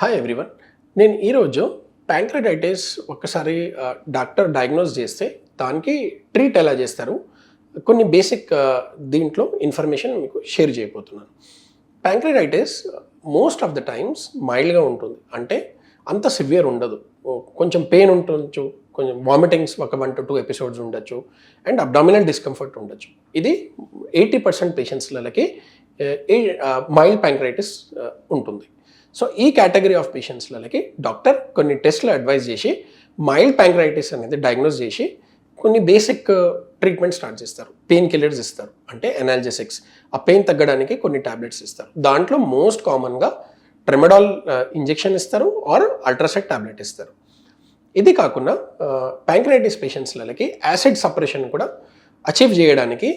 Hi everyone నేను ఈరోజు pancreatitis ఒక్కసారి డాక్టర్ డయాగ్నోస్ చేస్తే దానికి ట్రీట్ ఎలా చేస్తారు? కొన్ని బేసిక్ దీంట్లో ఇన్ఫర్మేషన్ మీకు షేర్ చేయబోతున్నాను. Pancreatitis most of the times మైల్డ్గా ఉంటుంది. అంటే అంత సివియర్ ఉండదు. కొంచెం పెయిన్ ఉండొచ్చు కొంచెం వామిటింగ్స్ ఒక వన్ టు టూ ఎపిసోడ్స్ ఉండొచ్చు అండ్ అబ్డామినల్ డిస్కంఫర్ట్ ఉండొచ్చు. ఇది ఎయిటీ పర్సెంట్ పేషెంట్స్లకి మైల్డ్ ప్యాంక్రైటిస్ ఉంటుంది. సో ఈ కేటగిరీ ఆఫ్ పేషెంట్స్లకి డాక్టర్ కొన్ని టెస్ట్లు అడ్వైజ్ చేసి మైల్డ్ ప్యాంక్రైటిస్ అనేది డయాగ్నోస్ చేసి కొన్ని బేసిక్ ట్రీట్మెంట్ స్టార్ట్ చేస్తారు. పెయిన్ కిల్లర్స్ ఇస్తారు. అంటే ఎనాల్జెసిక్స్ ఆ పెయిన్ తగ్గడానికి కొన్ని టాబ్లెట్స్ ఇస్తారు. దాంట్లో మోస్ట్ కామన్గా ట్రెమడాల్ ఇంజెక్షన్ ఇస్తారు ఆర్ అల్ట్రాసెట్ ట్యాబ్లెట్ ఇస్తారు. ఇది కాకుండా ప్యాంక్రైటిస్ పేషెంట్స్లకి యాసిడ్ సపరేషన్ కూడా అచీవ్ చేయడానికి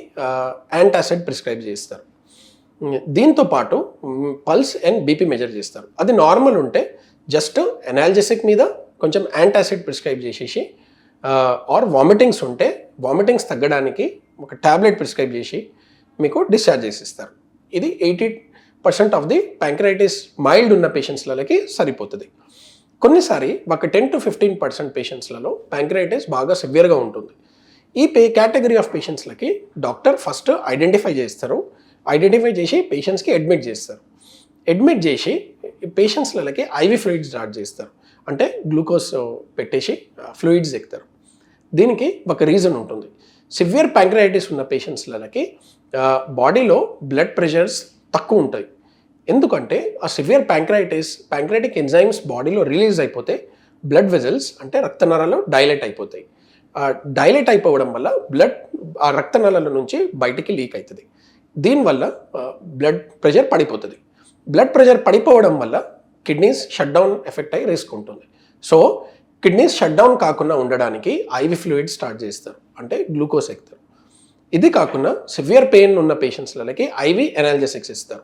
యాంటాసిడ్ ప్రిస్క్రైబ్ చేస్తారు. దీంతో పాటు పల్స్ అండ్ బీపీ మెజర్ చేస్తారు. అది నార్మల్ ఉంటే జస్ట్ ఎనాల్జెసిక్ మీద కొంచెం యాంటాసిడ్ ప్రిస్క్రైబ్ చేసేసి ఆర్ వామిటింగ్స్ ఉంటే వామిటింగ్స్ తగ్గడానికి ఒక టాబ్లెట్ ప్రిస్క్రైబ్ చేసి మీకు డిశ్చార్జ్ చేసిస్తారు. ఇది eighty percent of the pancreatitis mild ఉన్న పేషెంట్స్లకి సరిపోతుంది. కొన్నిసారి ఒక టెన్ టు ఫిఫ్టీన్ పర్సెంట్ పేషెంట్స్లలో ప్యాంక్రైటిస్ బాగా సివియర్గా ఉంటుంది. ఈ పే కేటగిరీ ఆఫ్ పేషెంట్స్లకి డాక్టర్ ఫస్ట్ ఐడెంటిఫై చేస్తారు. ఐడెంటిఫై చేసి పేషెంట్స్కి అడ్మిట్ చేస్తారు. అడ్మిట్ చేసి పేషెంట్స్లకి ఐవి ఫ్లూయిడ్స్ స్టార్ట్ చేస్తారు. అంటే గ్లూకోజ్ పెట్టేసి ఫ్లూయిడ్స్ ఎక్కుతారు. దీనికి ఒక రీజన్ ఉంటుంది. సివియర్ ప్యాంక్రైటిస్ ఉన్న పేషెంట్స్లకి బాడీలో బ్లడ్ ప్రెషర్స్ తక్కువ ఉంటాయి. ఎందుకంటే ఆ సివియర్ ప్యాంక్రైటిస్ ప్యాంక్రైటిక్ ఎంజైమ్స్ బాడీలో రిలీజ్ అయిపోతే బ్లడ్ వెజల్స్ అంటే రక్తనాళాలు డైలెట్ అయిపోతాయి. డైలెట్ అయిపోవడం వల్ల బ్లడ్ ఆ రక్తనాళాల నుంచి బయటికి లీక్ అవుతుంది. దీనివల్ల బ్లడ్ ప్రెషర్ పడిపోతుంది. బ్లడ్ ప్రెషర్ పడిపోవడం వల్ల కిడ్నీస్ షట్ డౌన్ ఎఫెక్ట్ అయ్యి రిస్క్ ఉంటుంది. సో కిడ్నీస్ షట్ డౌన్ కాకుండా ఉండడానికి ఐవి ఫ్లూయిడ్ స్టార్ట్ చేస్తారు. అంటే గ్లూకోజ్ ఎక్కుతారు ఇది కాకుండా సివియర్ పెయిన్ ఉన్న పేషెంట్స్లకి ఐవి ఎనాలజెసిక్స్ ఇస్తారు.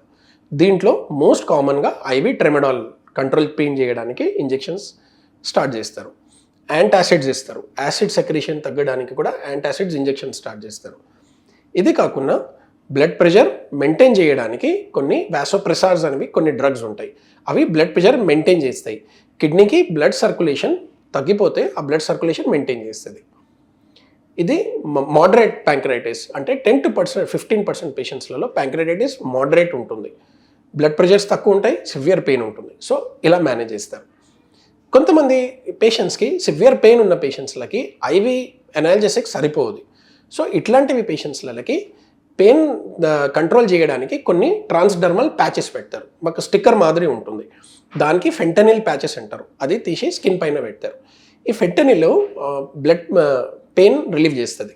దీంట్లో మోస్ట్ కామన్గా ఐవి ట్రెమెడాల్ కంట్రోల్ పెయిన్ చేయడానికి ఇంజెక్షన్స్ స్టార్ట్ చేస్తారు. యాంటాసిడ్స్ ఇస్తారు. యాసిడ్ సెక్రేషన్ తగ్గడానికి కూడా యాంటాసిడ్స్ ఇంజెక్షన్ స్టార్ట్ చేస్తారు. ఇది కాకుండా బ్లడ్ ప్రెషర్ మెయింటైన్ చేయడానికి కొన్ని వ్యాసోప్రెసార్స్ అనేవి కొన్ని డ్రగ్స్ ఉంటాయి. అవి బ్లడ్ ప్రెషర్ మెయింటైన్ చేస్తాయి. కిడ్నీకి బ్లడ్ సర్క్యులేషన్ తగ్గిపోతే ఆ బ్లడ్ సర్క్యులేషన్ మెయింటైన్ చేస్తుంది. ఇది మోడరేట్ ప్యాంక్రైటిస్ అంటే ten to percent fifteen percent పేషెంట్స్లలో pancreatitis moderate ఉంటుంది. బ్లడ్ ప్రెషర్స్ తక్కువ ఉంటాయి సివియర్ పెయిన్ ఉంటుంది. సో ఇలా మేనేజ్ చేస్తారు. కొంతమంది పేషెంట్స్కి సివియర్ పెయిన్ ఉన్న పేషెంట్స్లకి ఐవి ఎనాలజెసిక్ సరిపోదు. సో ఇట్లాంటివి పేషెంట్స్లకి పెయిన్ కంట్రోల్ చేయడానికి కొన్ని ట్రాన్స్డర్మల్ ప్యాచెస్ పెడతారు. ఒక స్టిక్కర్ మాదిరి ఉంటుంది. దానికి ఫెంటనిల్ ప్యాచెస్ అంటారు. అది తీసి స్కిన్ పైన పెడతారు. ఈ ఫెంటనిల్ బ్లడ్ పెయిన్ రిలీవ్ చేస్తుంది.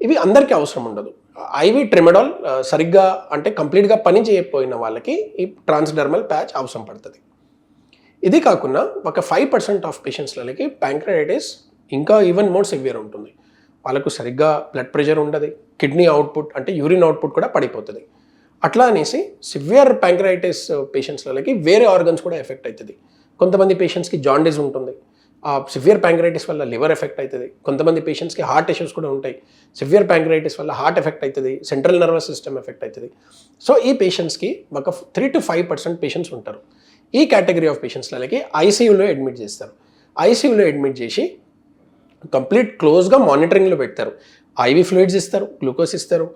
ఇవి అందరికీ అవసరం ఉండదు. ఐవి ట్రిమెడాల్ సరిగ్గా అంటే కంప్లీట్గా పని చేయకపోయిన వాళ్ళకి ఈ ట్రాన్స్డర్మల్ ప్యాచ్ అవసరం పడుతుంది. ఇది కాకుండా ఒక ఫైవ్ పర్సెంట్ ఆఫ్ పేషెంట్స్లకి ప్యాంక్రైటిస్ ఇంకా ఈవెన్ మోర్ సివియర్ ఉంటుంది. వాళ్ళకు సరిగ్గా బ్లడ్ ప్రెషర్ ఉండదు కిడ్నీ అవుట్పుట్ అంటే యూరిన్ అవుట్పుట్ కూడా పడిపోతుంది. అట్లా అనేసి సివియర్ ప్యాంక్రైటిస్ పేషెంట్స్లకి వేరే ఆర్గన్స్ కూడా ఎఫెక్ట్ అవుతుంది కొంతమంది పేషెంట్స్కి జాండీస్ ఉంటుంది. ఆ సివియర్ ప్యాంక్రైటిస్ వల్ల లివర్ ఎఫెక్ట్ అవుతుంది కొంతమంది పేషెంట్స్కి హార్ట్ ఇష్యూస్ కూడా ఉంటాయి. సివియర్ ప్యాంక్రైటిస్ వల్ల హార్ట్ ఎఫెక్ట్ అవుతుంది సెంట్రల్ నర్వస్ సిస్టమ్ ఎఫెక్ట్ అవుతుంది సో ఈ పేషెంట్స్కి ఒక three to five percent patients ఉంటారు. ఈ కేటగిరీ ఆఫ్ పేషెంట్స్లకి ఐసీయూలో అడ్మిట్ చేస్తారు. ఐసీయూలో అడ్మిట్ చేసి కంప్లీట్ క్లోజ్గా మానిటరింగ్లో పెడతారు. ఐవి ఫ్లూయిడ్స్ ఇస్తారు గ్లూకోజ్ ఇస్తారు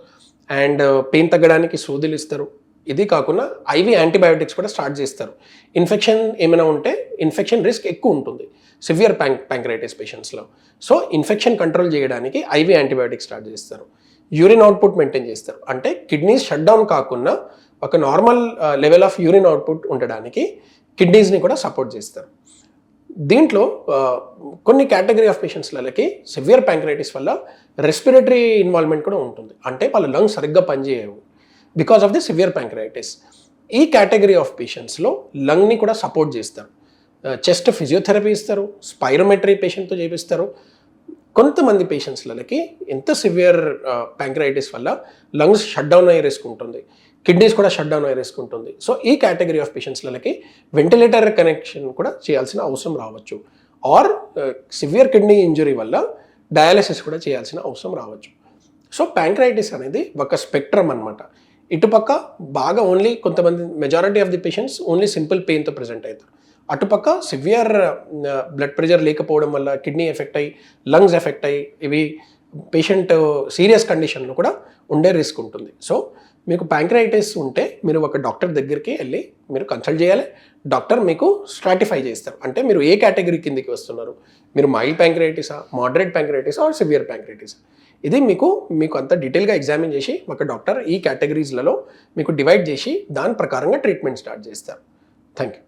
అండ్ పెయిన్ తగ్గడానికి సూదులు ఇస్తారు. ఇది కాకుండా ఐవి యాంటీబయాటిక్స్ కూడా స్టార్ట్ చేస్తారు. ఇన్ఫెక్షన్ ఏమైనా ఉంటే ఇన్ఫెక్షన్ రిస్క్ ఎక్కువ ఉంటుంది. సివియర్ ప్యాంక్ ప్యాంక్రైటిస్ పేషెంట్స్లో. సో ఇన్ఫెక్షన్ కంట్రోల్ చేయడానికి ఐవి యాంటీబయాటిక్స్ స్టార్ట్ చేస్తారు. యూరిన్ అవుట్పుట్ మెయింటైన్ చేస్తారు. అంటే కిడ్నీస్ షట్ డౌన్ కాకుండా ఒక normal level of urine output ఉండడానికి కిడ్నీస్ని కూడా సపోర్ట్ చేస్తారు. దీంట్లో కొన్ని కేటగిరీ ఆఫ్ పేషెంట్స్లకి సివియర్ ప్యాంక్రైటిస్ వల్ల రెస్పిరేటరీ ఇన్వాల్వ్మెంట్ కూడా ఉంటుంది. అంటే వాళ్ళ లంగ్స్ సరిగ్గా పనిచేయవు because of the severe pancreatitis. ఈ కేటగిరీ ఆఫ్ పేషెంట్స్లో లంగ్ని కూడా సపోర్ట్ చేస్తారు. చెస్ట్ ఫిజియోథెరపీ ఇస్తారు స్పైరోమెట్రీ పేషెంట్తో చేపిస్తారు. కొంతమంది పేషెంట్స్లకి ఎంత సివియర్ ప్యాంక్రైటిస్ వల్ల లంగ్స్ షట్ డౌన్ అయ్యే రిస్క్ ఉంటుంది. కిడ్నీస్ కూడా షట్ డౌన్ అయ్యే రిస్క్ ఉంటుంది. సో ఈ కేటగిరీ ఆఫ్ పేషెంట్స్లకి వెంటిలేటర్ కనెక్షన్ కూడా చేయాల్సిన అవసరం రావచ్చు. ఆర్ సివియర్ కిడ్నీ ఇంజురీ వల్ల డయాలసిస్ కూడా చేయాల్సిన అవసరం రావచ్చు. సో ప్యాంక్రైటిస్ అనేది ఒక స్పెక్ట్రమ్ అనమాట ఇటుపక్క బాగా ఓన్లీ కొంతమంది majority of the patients only simple పెయిన్తో present అవుతారు అటుపక్క సివియర్ బ్లడ్ ప్రెషర్ లేకపోవడం వల్ల కిడ్నీ ఎఫెక్ట్ అయ్యి లంగ్స్ ఎఫెక్ట్ అయ్యి ఇవి పేషెంట్ సీరియస్ కండిషన్లో కూడా ఉండే రిస్క్ ఉంటుంది. సో మీకు ప్యాంక్రైటిస్ ఉంటే మీరు ఒక డాక్టర్ దగ్గరికి వెళ్ళి మీరు కన్సల్ట్ చేయాలి. డాక్టర్ మీకు స్ట్రాటిఫై చేస్తారు. అంటే మీరు ఏ కేటగిరీ కిందకి వస్తున్నారు? మీరు మైల్డ్ ప్యాంక్రైటిసా మోడరేట్ ప్యాంక్రైటిసా ఆర్ సివియర్ ప్యాంక్రైటిసా ఇది మీకు మీకు అంత డీటెయిల్గా ఎగ్జామిన్ చేసి ఒక డాక్టర్ ఈ కేటగిరీస్లలో మీకు డివైడ్ చేసి దాని ప్రకారంగా ట్రీట్మెంట్ స్టార్ట్ చేస్తారు. Thank you